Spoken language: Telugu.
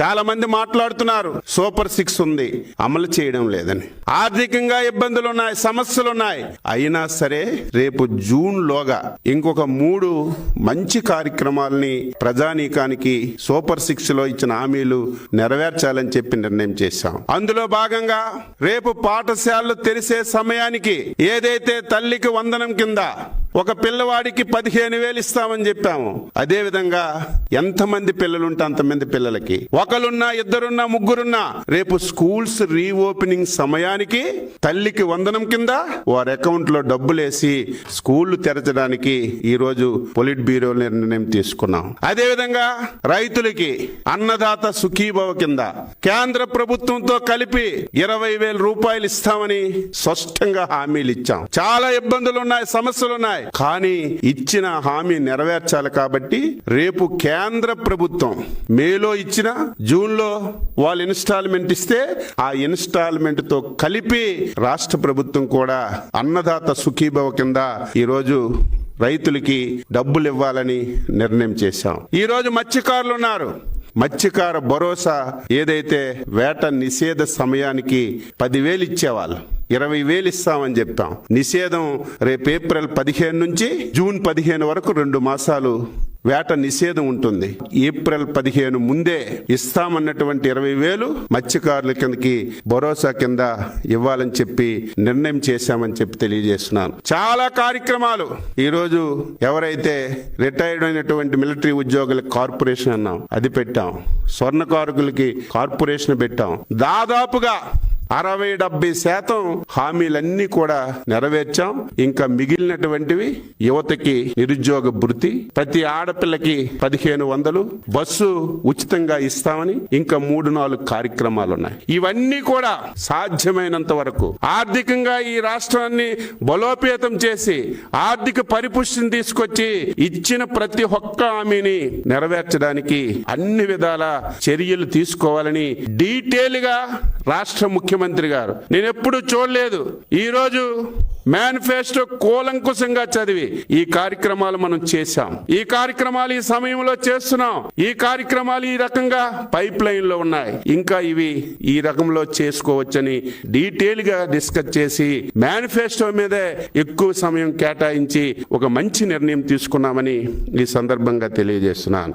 చాలా మంది మాట్లాడుతున్నారు సూపర్ సిక్స్ ఉంది అమలు చేయడం లేదని. ఆర్థికంగా ఇబ్బందులు ఉన్నాయి సమస్యలు ఉన్నాయి అయినా సరే రేపు జూన్ లోగా ఇంకొక మూడు మంచి కార్యక్రమాలని ప్రజానీకానికి సూపర్ సిక్స్లో ఇచ్చిన హామీలు నెరవేర్చాలని చెప్పి నిర్ణయం చేశాం. అందులో భాగంగా రేపు పాఠశాలలు తెరిసే సమయానికి ఏదైతే తల్లికి వందనం కింద ఒక పిల్లవాడికి పదిహేను వేలు ఇస్తామని చెప్పాము. అదే విధంగా ఎంతమంది పిల్లలుంటే అంతమంది పిల్లలకి. ఒకరున్నా ఇద్దరున్నా ముగ్గురున్నా రేపు స్కూల్స్ రీఓపెనింగ్ సమయానికి తల్లికి వందనం కింద వారి అకౌంట్లో డబ్బులేసి స్కూళ్ళు తెరచడానికి ఈ రోజు పొలిట్ బ్యూరో నిర్ణయం తీసుకున్నాం. అదే విధంగా రైతులకి అన్నదాత సుఖీభవ కింద కేంద్ర ప్రభుత్వంతో కలిపి ఇరవై వేల రూపాయలు ఇస్తామని స్పష్టంగా హామీలు ఇచ్చాం. చాలా ఇబ్బందులు ఉన్నాయి సమస్యలు ఉన్నాయి కానీ ఇచ్చిన హామీ నెరవేర్చాలి కాబట్టి రేపు కేంద్ర ప్రభుత్వం మేలో ఇచ్చిన జూన్లో వాళ్ళు ఇన్స్టాల్మెంట్ ఇస్తే ఆ ఇన్స్టాల్మెంట్తో కలిపి రాష్ట్ర ప్రభుత్వం కూడా అన్నదాత సుఖీభవ కింద ఈరోజు రైతులకి డబ్బులు ఇవ్వాలని నిర్ణయం చేశాం. ఈరోజు మత్స్యకారులు ఉన్నారు. మత్స్యకార భరోసా ఏదైతే వేట నిషేధ సమయానికి పదివేలు ఇచ్చేవాళ్ళు. ఇరవై వేలు ఇస్తామని చెప్తాం. నిషేధం రేపు ఏప్రిల్ పదిహేను నుంచి జూన్ పదిహేను వరకు రెండు మాసాలు వేట నిషేధం ఉంటుంది. ఏప్రిల్ పదిహేను ముందే ఇస్తామన్నటువంటి ఇరవై వేలు మత్స్యకారుల కిందకి భరోసా కింద ఇవ్వాలని చెప్పి నిర్ణయం చేశామని చెప్పి తెలియజేస్తున్నాను. చాలా కార్యక్రమాలు. ఈరోజు ఎవరైతే రిటైర్డ్ అయినటువంటి మిలిటరీ ఉద్యోగులకు కార్పొరేషన్ అన్నాం అది పెట్టాం. స్వర్ణకారుకులకి కార్పొరేషన్ పెట్టాం. దాదాపుగా అరవై డెబ్బై శాతం హామీలన్నీ కూడా నెరవేర్చాం. ఇంకా మిగిలినటువంటివి యువతకి నిరుద్యోగ భృతి ప్రతి ఆడపిల్లకి పదిహేను వందలు బస్సు ఉచితంగా ఇస్తామని ఇంకా మూడు నాలుగు కార్యక్రమాలు ఉన్నాయి ఇవన్నీ కూడా సాధ్యమైనంత వరకు ఆర్థికంగా ఈ రాష్ట్రాన్ని బలోపేతం చేసి ఆర్థిక పరిపుష్టిని తీసుకొచ్చి ఇచ్చిన ప్రతి ఒక్క హామీని నెరవేర్చడానికి అన్ని విధాల చర్యలు తీసుకోవాలని డీటెయిల్గా రాష్ట్ర ముఖ్యమంత్రి గారు. నేను ఎప్పుడు చూడలేదు. ఈ రోజు మేనిఫెస్టో కూలంకుశంగా చదివి ఈ కార్యక్రమాలు మనం చేశాం. ఈ కార్యక్రమాలు ఈ సమయంలో చేస్తున్నాం. ఈ కార్యక్రమాలు ఈ రకంగా పైప్ లైన్లో ఉన్నాయి. ఇంకా ఇవి ఈ రకంలో చేసుకోవచ్చని డీటెయిల్గా డిస్కస్ చేసి మేనిఫెస్టో మీదే ఎక్కువ సమయం కేటాయించి ఒక మంచి నిర్ణయం తీసుకున్నామని ఈ సందర్భంగా తెలియజేస్తున్నాను.